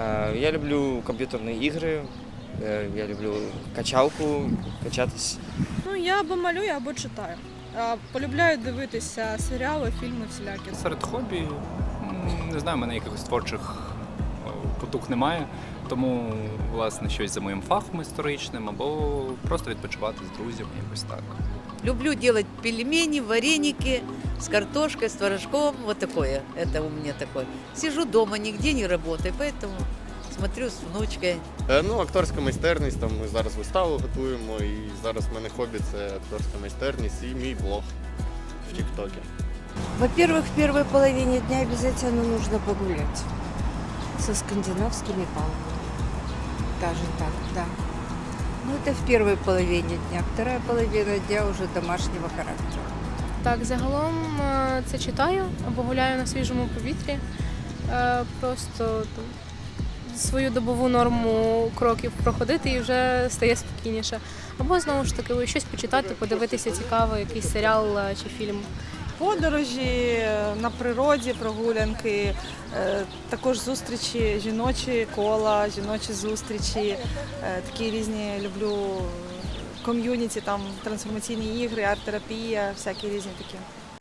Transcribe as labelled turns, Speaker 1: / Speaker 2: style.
Speaker 1: Е, Я люблю комп'ютерні ігри, е, я люблю качалку, качатись.
Speaker 2: Ну, я або малюю, або читаю. Полюбляю дивитися серіали, фільми всілякі.
Speaker 3: Серед хобі, не знаю, в мене якихось творчих е, потуг немає. Тому, власне, щось за моїм фахом історичним, або просто відпочивати з друзями, якось так.
Speaker 4: Люблю делать пельмени, вареники с картошкой, с творожком, вот такое. Это у меня такое. Сижу дома, нигде не работаю, поэтому смотрю с внучкой.
Speaker 5: Е, Ну, акторська майстерність, там ми зараз виставу готуємо, і зараз в мене хобі це акторська майстерність і мій блог в Тіктокі.
Speaker 6: Во-первых, в первой половине дня обязательно нужно погулять со скандинавскими палками. Даже так, да. Ну, это в первой половине дня. Вторая половина дня уже домашнего характера.
Speaker 7: Так, загалом е, це читаю або гуляю на свіжому повітрі. Е, Просто свою добову норму кроків проходити і вже стає спокійніше. Або знову ж таки щось почитати, подивитися цікаво, якийсь серіал е, чи фільм.
Speaker 2: Подорожі на природі, прогулянки, також зустрічі, жіночі кола, жіночі зустрічі, такі різні люблю ком'юніті, там трансформаційні ігри, арт-терапія, всякі різні такі.